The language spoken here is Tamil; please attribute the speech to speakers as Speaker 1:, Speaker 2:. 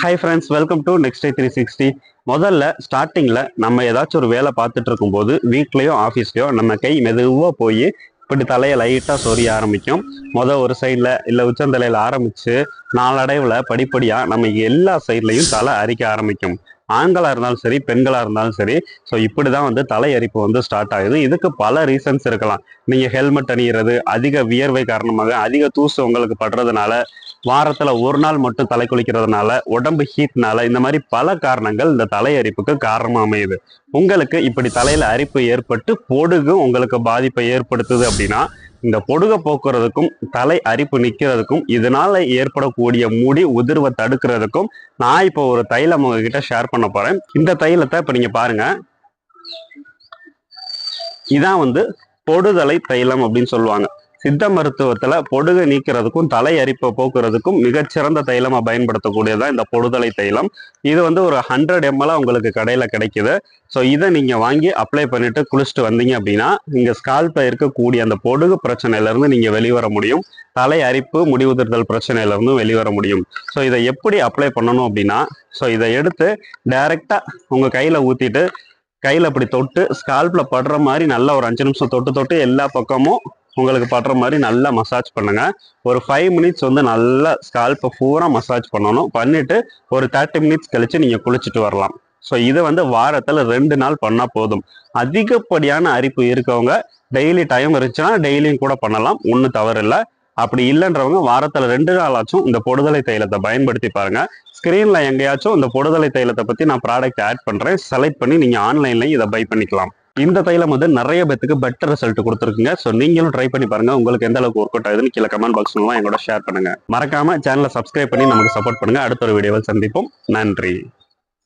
Speaker 1: Hi friends welcome to next day three sixty முதல்ல ஸ்டார்டிங்கில் நம்ம ஏதாச்சும் ஒரு வேலை பார்த்துட்டு இருக்கும்போது வீட்லேயோ ஆஃபீஸ்லேயோ நம்ம கை மெதுவாக போய் இப்படி தலையை லைட்டாக சொரிய ஆரம்பிக்கும். மொதல் ஒரு சைடில் இல்லை உச்சந்தலையில் ஆரம்பித்து நாளடைவில் படிப்படியாக நம்ம எல்லா சைட்லையும் தலை அரிக்க ஆரம்பிக்கும். ஆண்களாக இருந்தாலும் சரி பெண்களாக இருந்தாலும் சரி ஸோ இப்படி தான் வந்து தலை அரிப்பு வந்து ஸ்டார்ட் ஆகுது. இதுக்கு பல ரீசன்ஸ் இருக்கலாம். நீங்கள் ஹெல்மெட் அணிகிறது அதிக வியர்வை காரணமாக அதிக தூசு உங்களுக்கு படுறதுனால வாரத்துல ஒரு நாள் மட்டும் தலை குளிக்கிறதுனால உடம்பு ஹீட்னால இந்த மாதிரி பல காரணங்கள் இந்த தலை அரிப்புக்கு காரணமா அமையுது. உங்களுக்கு இப்படி தலையில அரிப்பு ஏற்பட்டு பொடுகு உங்களுக்கு பாதிப்பை ஏற்படுத்துது அப்படின்னா இந்த பொடுகை போக்குறதுக்கும் தலை அரிப்பு நிக்கிறதுக்கும் இதனால ஏற்படக்கூடிய முடி உதிர்வை தடுக்கிறதுக்கும் நான் இப்போ ஒரு தைலம் உங்ககிட்ட ஷேர் பண்ண போறேன். இந்த தைலத்தை இப்ப நீங்க பாருங்க. இதான் வந்து பொடுதலை தைலம் அப்படின்னு சொல்லுவாங்க. சித்த மருத்துவத்துல பொடுகு நீக்கிறதுக்கும் தலை அரிப்பை போக்குறதுக்கும் மிகச்சிறந்த தைலமா பயன்படுத்தக்கூடியதான் இந்த பொடுதலை தைலம். இது வந்து ஒரு ஹண்ட்ரட் எம்எல் உங்களுக்கு கடையில கிடைக்குது. ஸோ இதை நீங்க வாங்கி அப்ளை பண்ணிட்டு குளிச்சுட்டு வந்தீங்க அப்படின்னா இங்க ஸ்கால்ப்ல இருக்கக்கூடிய அந்த பொடுகு பிரச்சனையில இருந்து நீங்க வெளிவர முடியும். தலை அரிப்பு முடிவுதிர்தல் பிரச்சனையில இருந்து வெளிவர முடியும். ஸோ இதை எப்படி அப்ளை பண்ணணும் அப்படின்னா ஸோ இதை எடுத்து டைரக்டா உங்க கையில ஊத்திட்டு கையில் அப்படி தொட்டு ஸ்கால்ப்ல படுற மாதிரி நல்லா ஒரு அஞ்சு நிமிஷம் தொட்டு தொட்டு எல்லா பக்கமும் உங்களுக்கு படுற மாதிரி நல்லா மசாஜ் பண்ணுங்க. ஒரு ஃபைவ் மினிட்ஸ் வந்து நல்லா ஸ்கால்ப்பை பூரா மசாஜ் பண்ணணும். பண்ணிட்டு ஒரு தேர்ட்டி மினிட்ஸ் கழிச்சு நீங்க குளிச்சுட்டு வரலாம். ஸோ இதை வந்து வாரத்தில் ரெண்டு நாள் பண்ணால் போதும். அதிகப்படியான அரிப்பு இருக்கவங்க டெய்லி டைம் இருந்துச்சுன்னா டெய்லியும் கூட பண்ணலாம். ஒன்றும் தவறு இல்லை. அப்படி இல்லைன்றவங்க வாரத்தில் ரெண்டு நாளாச்சும் இந்த பொடுதலை தைலத்தை பயன்படுத்தி பாருங்க. ஸ்க்ரீனில் எங்கேயாச்சும் இந்த பொடுதலை தைலத்தை பற்றி நான் ப்ராடக்ட் ஆட் பண்ணுறேன் செலக்ட் பண்ணி நீங்கள் ஆன்லைன்லேயும் இதை பை பண்ணிக்கலாம். இந்த தைலம் வந்து நிறைய பேத்துக்கு பெட்டர் ரிசல்ட் கொடுத்துருக்குங்க. ஸோ நீங்களும் ட்ரை பண்ணி பாருங்க. உங்களுக்கு எந்த அளவுக்கு ஒர்க் அவுட் ஆகுதுன்னு கீழே கமெண்ட் பாக்ஸ் மூலமாக எங்களோட ஷேர் பண்ணுங்க. மறக்காம சேனலை சப்ஸ்கிரைப் பண்ணி நமக்கு சப்போர்ட் பண்ணுங்க. அடுத்த ஒரு வீடியோவில் சந்திப்போம். நன்றி.